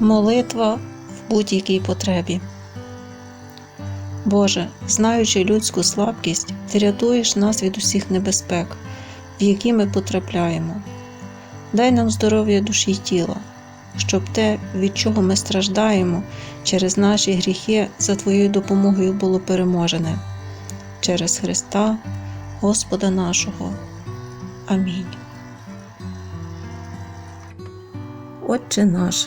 Молитва в будь-якій потребі. Боже, знаючи людську слабкість, ти рятуєш нас від усіх небезпек, в які ми потрапляємо. Дай нам здоров'я душі й тіла, щоб те, від чого ми страждаємо, через наші гріхи за Твоєю допомогою було переможене. Через Христа, Господа нашого. Амінь. Отче наш,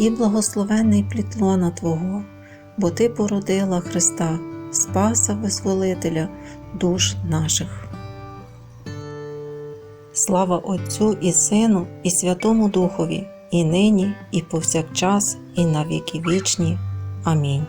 і благословений плітлона Твого, бо Ти породила Христа, Спаса Визволителя душ наших. Слава Отцю і Сину, і Святому Духові, і нині, і повсякчас, і на віки вічні. Амінь.